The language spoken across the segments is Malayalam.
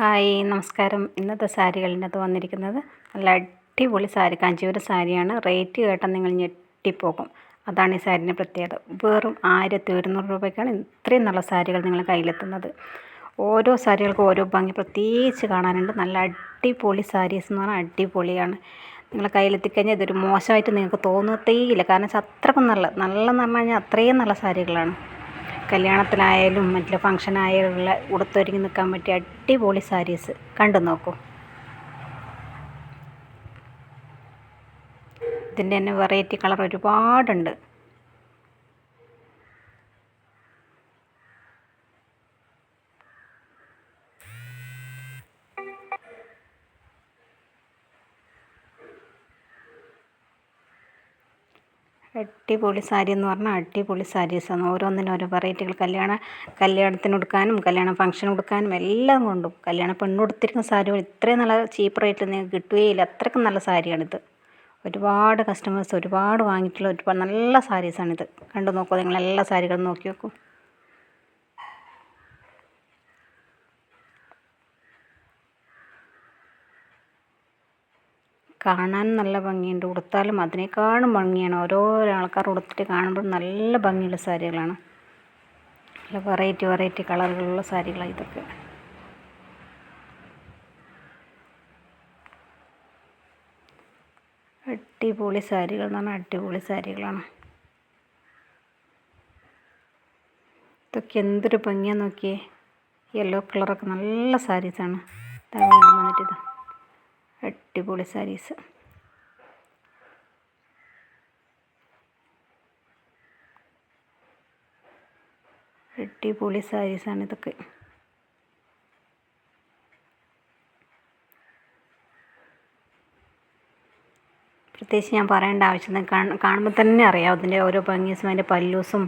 ഹായ് നമസ്കാരം. ഇന്നത്തെ സാരികളിന്റെ അത് വന്നിരിക്കുന്നത് നല്ല അടിപൊളി സാരി കാഞ്ചീപുരം സാരിയാണ്. റേറ്റ് കേട്ടാൽ നിങ്ങൾ ഞെട്ടിപ്പോകും. അതാണ് ഈ സാരിന്റെ പ്രത്യേകത. വെറും ആയിരത്തി ഒരുന്നൂറ് രൂപയ്ക്കാണ് ഇത്രയും നല്ല സാരികൾ നിങ്ങൾ കയ്യിലെത്തുന്നത്. ഓരോ സാരികൾക്കും ഓരോ ഭംഗി പ്രത്യേകിച്ച് കാണാനുണ്ട്. നല്ല അടിപൊളി സാരീസ് എന്ന് പറഞ്ഞാൽ അടിപൊളിയാണ്. നിങ്ങൾ കയ്യിലെത്തിക്കഴിഞ്ഞാൽ ഇതൊരു മോശമായിട്ട് നിങ്ങൾക്ക് തോന്നത്തേയില്ല. കാരണം അത്രക്കും നല്ല നല്ലതെന്ന് പറഞ്ഞു കഴിഞ്ഞാൽ അത്രയും നല്ല സാരികളാണ്. കല്യാണത്തിനായാലും മറ്റുള്ള ഫംഗ്ഷനായാലുള്ള ഉടുത്തൊരുങ്ങി നിൽക്കാൻ പറ്റിയ അടിപൊളി സാരീസ് കണ്ടു നോക്കൂ. ഇതിന്റെ തന്നെ വെറൈറ്റി കളർ ഒരുപാടുണ്ട്. അടിപൊളി സാരി എന്ന് പറഞ്ഞാൽ അടിപൊളി സാരീസാണ് ഓരോന്നിനും ഓരോ വെറൈറ്റികൾ കല്യാണ കല്യാണത്തിന് ഉടുക്കാനും കല്യാണ ഫംഗ്ഷൻ ഉടുക്കാനും എല്ലാം കൊണ്ടും കല്യാണ പെണ്ണ് ഉടുത്തിരിക്കുന്ന സാരികൾ ഇത്രയും നല്ല ചീപ്പ് റേറ്റിൽ നിങ്ങൾക്ക് കിട്ടുകയില്ല. അത്രയ്ക്കും നല്ല സാരിയാണിത്. ഒരുപാട് കസ്റ്റമേഴ്സ് ഒരുപാട് വാങ്ങിയിട്ടുള്ള ഒരുപാട് നല്ല സാരീസാണിത് കണ്ടു നോക്കൂ നിങ്ങൾ എല്ലാ സാരികളും നോക്കി നോക്കൂ. കാണാൻ നല്ല ഭംഗിയുണ്ട്. ഉടുത്താലും അതിനേക്കാളും ഭംഗിയാണ്. ഓരോ ആൾക്കാർ ഉടുത്തിട്ട് കാണുമ്പോൾ നല്ല ഭംഗിയുള്ള സാരികളാണ്. നല്ല വെറൈറ്റി വെറൈറ്റി കളറുകളുള്ള സാരികളാണ് ഇതൊക്കെ. അടിപൊളി സാരികൾ എന്ന് പറഞ്ഞാൽ അടിപൊളി സാരികളാണ്. ഇതൊക്കെ എന്തൊരു ഭംഗിയാന്ന് നോക്കിയേ. യെല്ലോ കളറൊക്കെ നല്ല സാരീസാണ് വീണ്ടും വന്നിട്ട് അടിപൊളി സാരീസ്. അടിപൊളി സാരീസാണ് ഇതൊക്കെ. പ്രത്യേകിച്ച് ഞാൻ പറയേണ്ട ആവശ്യം കാണുമ്പോൾ തന്നെ അറിയാം അതിന്റെ ഓരോ ഭംഗീസും അതിന്റെ പല്ലൂസും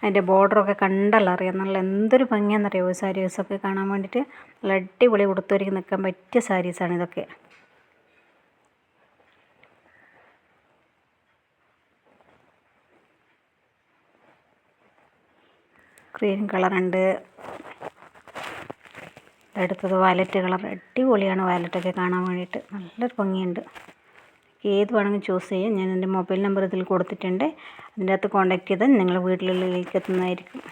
അതിന്റെ ബോർഡറൊക്കെ കണ്ടല്ലോ അറിയാം. നല്ല എന്തൊരു ഭംഗിയാണെന്നറിയാമോ ഒരു സാരീസൊക്കെ കാണാൻ വേണ്ടിയിട്ട് നല്ല അടിപൊളി ഉടുത്തൊരുക്കി നിൽക്കാൻ പറ്റിയ സാരീസാണ് ഇതൊക്കെ. ക്രീം കളറുണ്ട്. അടുത്തത് വയലറ്റ് കളർ. അടിപൊളിയാണ് വയലറ്റൊക്കെ കാണാൻ വേണ്ടിയിട്ട്. നല്ലൊരു ഭംഗിയുണ്ട്. ഏത് വേണമെങ്കിലും ചൂസ് ചെയ്യാം. ഞാൻ എന്റെ മൊബൈൽ നമ്പർ ഇതിൽ കൊടുത്തിട്ടുണ്ട്. അതിന്റെ അകത്ത് കോൺടാക്ട് ചെയ്താൽ നിങ്ങൾ വീട്ടിലേക്ക് എത്തുന്നതായിരിക്കും.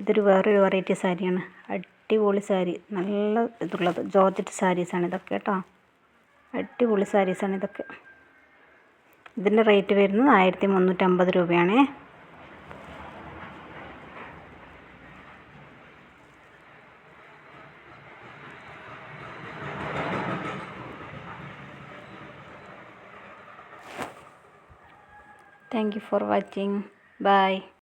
ഇതൊരു വേറൊരു വെറൈറ്റി സാരിയാണ് അടിപൊളി സാരി നല്ല ഇതുള്ളത്. ജോർജറ്റ് സാരീസാണ് ഇതൊക്കെ കേട്ടോ. അടിപൊളി സാരീസാണ് ഇതൊക്കെ. ഇതിന്റെ റേറ്റ് വരുന്നത് ആയിരത്തി മുന്നൂറ്റമ്പത് രൂപയാണ്. Thank you for watching bye